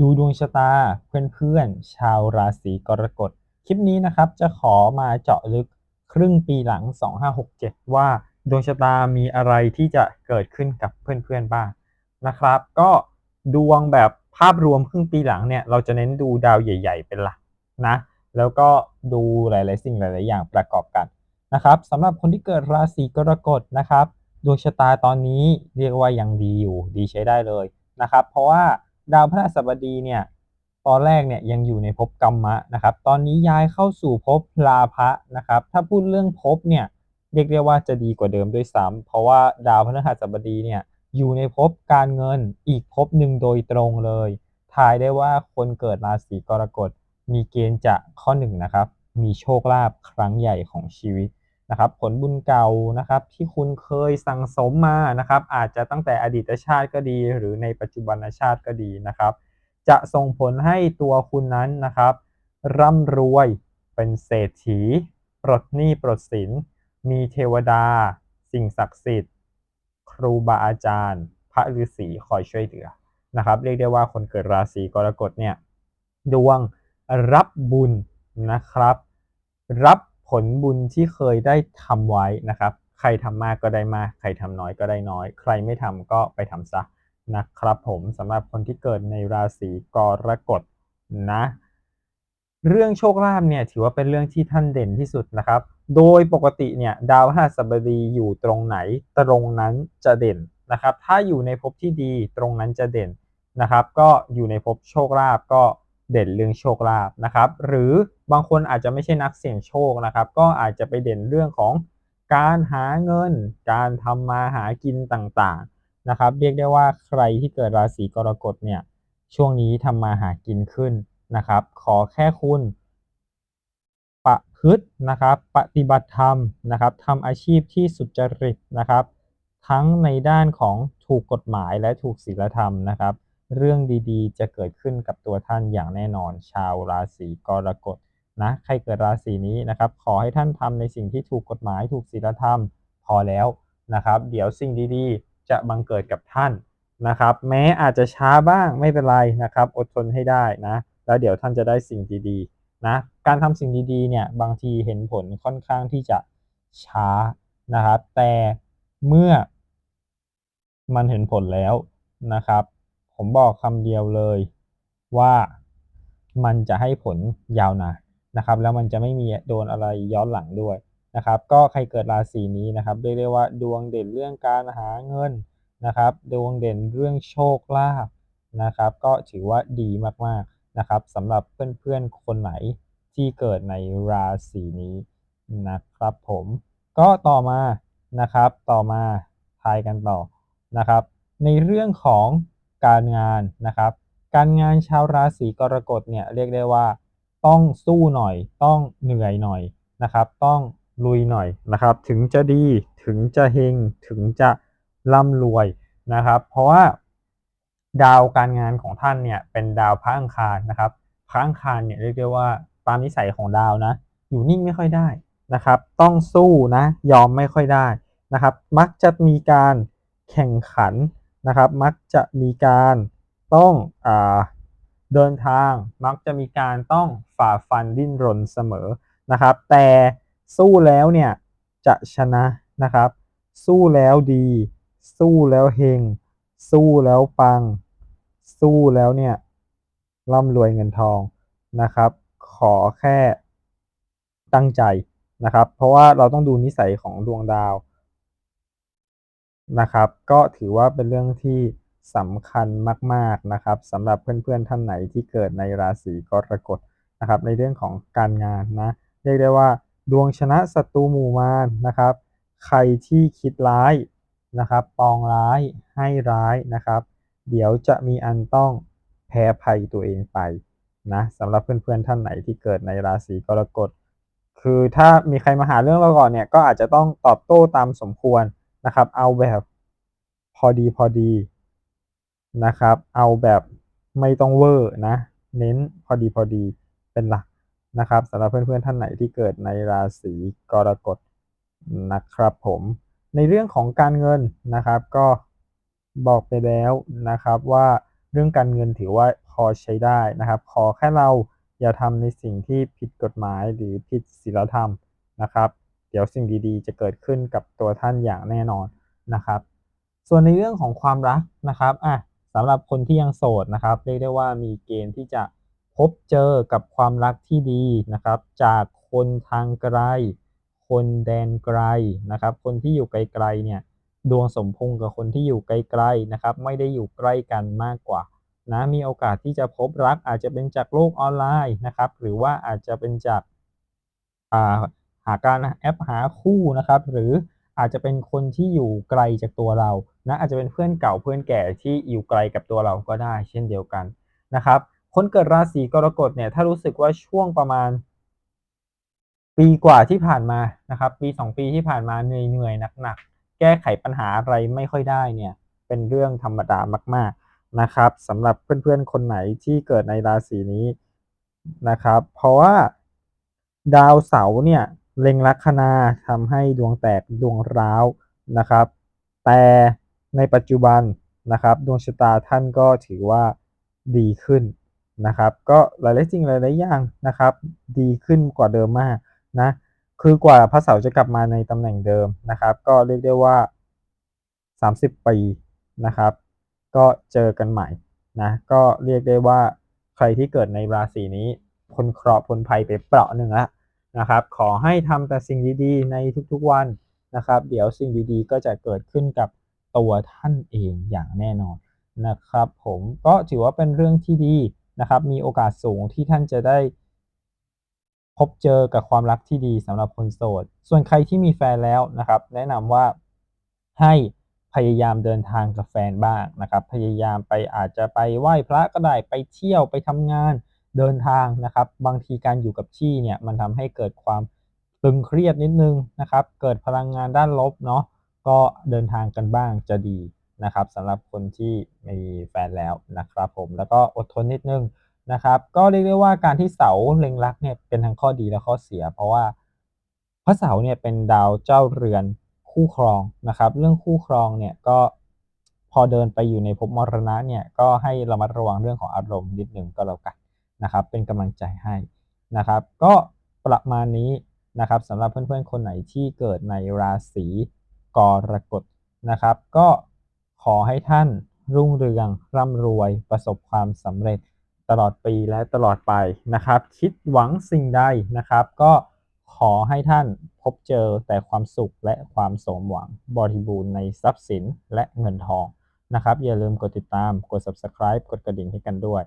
ดูดวงชะตาเพื่อนๆ ชาวราศีกรกฎ คลิปนี้นะครับจะขอมาเจาะลึกครึ่งปีหลัง 2567 ว่าดวงชะตามีอะไรที่จะเกิดขึ้นกับเพื่อนๆบ้างนะครับ ก็ดวงแบบภาพรวมครึ่งปีหลังเนี่ยเราจะเน้นดูดาวใหญ่ ๆ เป็นหลักนะ แล้วก็ดูหลายๆ สิ่งหลาย ๆ อย่างประกอบกันนะครับสำหรับคนที่เกิดราศีกรกฎนะครับ ดวงชะตาตอนนี้เรียกว่ายังดีอยู่ดีใช้ได้เลยนะครับ เพราะว่า ดาวพฤหัสบดีเนี่ยตอนแรกเนี่ยยังอยู่ในภพกรรมะนะครับ ตอนนี้ย้ายเข้าสู่ภพลาภะนะครับ ถ้าพูดเรื่องภพเนี่ยเรียกได้ว่าจะดีกว่าเดิมด้วยซ้ำเพราะว่าดาวพฤหัสบดีเนี่ยอยู่ในภพการเงินอีกภพหนึ่งโดยตรงเลยทายได้ว่าคนเกิดราศีกรกฎมีเกณฑ์จะข้อหนึ่งนะครับ มีโชคลาภครั้งใหญ่ของชีวิต นะครับผลบุญเก่านะครับที่คุณเคยสั่งสมมานะครับอาจจะตั้งแต่อดีตชาติก็ดี หรือในปัจจุบันชาติก็ดีนะครับ จะส่งผลให้ตัวคุณนั้นนะครับ ร่ำรวยเป็นเศรษฐี ปลดหนี้ปลดสิน มีเทวดา สิ่งศักดิ์สิทธิ์ ครูบาอาจารย์ พระฤาษีคอยช่วยเหลือนะครับเรียกได้ว่าคนเกิดราศีกรกฎเนี่ยดวงรับบุญนะครับ รับ ผลบุญที่เคยได้ทำไว้นะครับ ใครทำมากก็ได้มาก ใครทำน้อยก็ได้น้อย ใครไม่ทำก็ไปทำซะนะครับผมสำหรับคนที่เกิดในราศีกรกฎนะ เรื่องโชคลาภเนี่ยถือว่าเป็นเรื่องที่ท่านเด่นที่สุดนะครับ โดยปกติเนี่ยดาวพฤหัสบดีอยู่ตรงไหนตรงนั้นจะเด่นนะครับ ถ้าอยู่ในภพที่ดีตรงนั้นจะเด่นนะครับ ก็อยู่ในภพโชคลาภก็ เด่นเรื่องโชคลาภนะครับ หรือบางคนอาจจะไม่ใช่นักเสี่ยงโชคนะครับ ก็อาจจะไปเด่นเรื่องของการหาเงิน การทำมาหากินต่างๆนะครับ เรียกได้ว่าใครที่เกิดราศีกรกฎเนี่ยช่วงนี้ทำมาหากินขึ้นนะครับ ขอแค่คุณประพฤตินะครับปฏิบัติธรรมนะครับทำอาชีพที่สุจริตนะครับ ทั้งในด้านของถูกกฎหมายและถูกศีลธรรมนะครับ เรื่องดีๆ จะเกิดขึ้นกับตัวท่านอย่างแน่นอน ชาวราศีกรกฎนะใครเกิดราศีนี้นะครับ ขอให้ท่านทำในสิ่งที่ถูกกฎหมายถูกศีลธรรม พอแล้วนะครับ เดี๋ยวสิ่งดีๆ จะบังเกิดกับท่านนะครับ แม้อาจจะช้าบ้างไม่เป็นไรนะครับ อดทนให้ได้นะแล้วเดี๋ยวท่านจะได้สิ่งดีๆนะการทำสิ่งดีๆเนี่ยบางทีเห็นผลค่อนข้างที่จะช้านะครับ แต่เมื่อมันเห็นผลแล้วนะครับ ผมบอกคำเดียวเลยว่ามันจะให้ผลยาวนานนะครับ แล้วมันจะไม่มีโดนอะไรย้อนหลังด้วยนะครับ ก็ใครเกิดราศีนี้นะครับเรียกได้ว่าดวงเด่นเรื่องการหาเงินนะครับ ดวงเด่นเรื่องโชคลาภนะครับ ก็ถือว่าดีมากๆนะครับสำหรับเพื่อนๆคนไหนที่เกิดในราศีนี้นะครับ ผมก็ต่อมานะครับ ต่อมาทายกันต่อนะครับ ในเรื่องของ การงานนะครับ การงานชาวราศีกรกฎเนี่ยเรียกได้ว่า ต้องสู้หน่อย ต้องเหนื่อยหน่อยนะครับ ต้องลุยหน่อยนะครับ ถึงจะดีถึงจะเฮงถึงจะร่ำรวยนะครับ เพราะว่าดาวการงานของท่านเนี่ยเป็นดาวพระอังคารนะครับ พระอังคารเนี่ยเรียกได้ว่าตามนิสัยของดาวนะ อยู่นิ่งไม่ค่อยได้นะครับ ต้องสู้นะยอมไม่ค่อยได้นะครับ มักจะมีการแข่งขัน นะครับ มักจะมีการต้องอเดินทางมักจะมีการต้องฝ่าฟันดิ้นรนเสมอนะครับ แต่สู้แล้วเนี่ยจะชนะนะครับ สู้แล้วดี สู้แล้วเฮงสู้แล้วปัง สู้แล้วเนี่ยร่ำรวยเงินทองนะครับ ขอแค่ตั้งใจนะครับ เพราะว่าเราต้องดูนิสัยของดวงดาว นะครับ ก็ถือว่าเป็นเรื่องที่สำคัญมาก ๆนะครับสำหรับเพื่อนๆท่านไหนที่เกิดในราศีกรกฎนะครับ ในเรื่องของการงานนะเรียกได้ว่า ดวงชนะศัตรูหมู่มารนะครับ ใครที่คิดร้ายนะครับ ปองร้ายให้ร้ายนะครับ เดี๋ยวจะมีอันต้องแพ้ภัยตัวเองไปนะสำหรับเพื่อนๆท่านไหนที่เกิดในราศีกรกฎคือถ้ามีใครมาหาเรื่องเราก่อนเนี่ยก็อาจจะต้องตอบโต้ตามสมควร นะครับ เอาแบบพอดีพอดีนะครับ เอาแบบไม่ต้องเวอร์นะ เน้นพอดีพอดีเป็นหลักนะครับสำหรับเพื่อนๆท่านไหนที่เกิดในราศีกรกฎนะครับผมในเรื่องของการเงินนะครับ ก็บอกไปแล้วนะครับว่าเรื่องการเงินถือว่าพอใช้ได้นะครับ ขอแค่เราอย่าทำในสิ่งที่ผิดกฎหมายหรือผิดศีลธรรมนะครับ ดี๋ยวสิ่งดีๆ จะเกิดขึ้นกับตัวท่านอย่างแน่นอนนะครับ ส่วนในเรื่องของความรักนะครับอะสำหรับคนที่ยังโสดนะครับเรียกได้ว่ามีเกณฑ์ที่จะพบเจอกับความรักที่ดีนะครับ จากคนทางไกล คนแดนไกลนะครับ คนที่อยู่ไกลๆเนี่ยดวงสมพงกับคนที่อยู่ไกลๆนะครับ ไม่ได้อยู่ใกล้กันมากกว่านะมีโอกาสที่จะพบรักอาจจะเป็นจากโลกออนไลน์นะครับ หรือว่าอาจจะเป็นจากอ่า หาการแอปหาคู่นะครับ หรืออาจจะเป็นคนที่อยู่ไกลจากตัวเรานะอาจจะเป็นเพื่อนเก่าเพื่อนแก่ที่อยู่ไกลกับตัวเราก็ได้ เช่นเดียวกันนะครับ คนเกิดราศีกรกฎเนี่ยถ้ารู้สึกว่าช่วงประมาณ ปีกว่าที่ผ่านมานะครับ ปีสองปีที่ผ่านมาเหนื่อยๆหนักๆแก้ไขปัญหาอะไรไม่ค่อยได้เนี่ยเป็นเรื่องธรรมดามาก ๆนะครับสำหรับเพื่อนๆคนไหนที่เกิดในราศีนี้นะครับ เพราะว่าดาวเสาร์เนี่ย เล็งลัคนาทำให้ดวงแตกดวงร้าวนะครับ แต่ในปัจจุบันนะครับดวงชะตาท่านก็ถือว่าดีขึ้นนะครับ ก็หลายๆสิ่งหลายๆอย่างนะครับ ดีขึ้นกว่าเดิมมากนะคือกว่าพระเสาร์จะกลับมาในตำแหน่งเดิมนะครับ ก็เรียกได้ว่า 30 ปีนะครับ ก็เจอกันใหม่นะก็เรียกได้ว่าใครที่เกิดในราศีนี้พ้นเคราะห์พ้นภัยไปเปราะหนึ่งแล้ว นะครับ ขอให้ทำแต่สิ่งดีๆ ในทุกๆวันนะครับ เดี๋ยวสิ่งดีๆ ก็จะเกิดขึ้นกับตัวท่านเองอย่างแน่นอนนะครับผมก็ถือว่าเป็นเรื่องที่ดีนะครับ มีโอกาสสูงที่ท่านจะได้ พบเจอกับความรักที่ดีสำหรับคนโสด ส่วนใครที่มีแฟนแล้วนะครับ แนะนำว่าให้พยายามเดินทางกับแฟนบ้างนะครับ พยายามไปอาจจะไปไหว้พระก็ได้ไปเที่ยวไปทำงาน เดินทางนะครับ บางทีการอยู่กับที่เนี่ยมันทำให้เกิดความตึงเครียดนิดนึงนะครับ เกิดพลังงานด้านลบเนาะก็เดินทางกันบ้างจะดีนะครับสำหรับคนที่มีแฟนแล้วนะครับผมแล้วก็อดทนนิดนึงนะครับก็เรียกได้ว่าการที่เสาเล็งรักเนี่ยเป็นทั้งข้อดีและข้อเสีย เพราะว่าพระเสาเนี่ยเป็นดาวเจ้าเรือนคู่ครองนะครับ เรื่องคู่ครองเนี่ยก็พอเดินไปอยู่ในภพมรณะเนี่ยก็ให้ระมัดระวังเรื่องของอารมณ์นิดนึงก็แล้วกัน นะครับ เป็นกำลังใจให้นะครับ ก็ประมาณนี้นะครับสำหรับเพื่อนๆ คนไหนที่เกิดในราศีกรกฎนะครับ ก็ขอให้ท่านรุ่งเรืองร่ำรวยประสบความสำเร็จตลอดปีและตลอดไปนะครับ คิดหวังสิ่งใดนะครับ ก็ขอให้ท่านพบเจอแต่ความสุขและความสมหวังบริบูรณ์ในทรัพย์สินและเงินทองนะครับ อย่าลืมกดติดตามกด subscribe กดกระดิ่งให้กันด้วย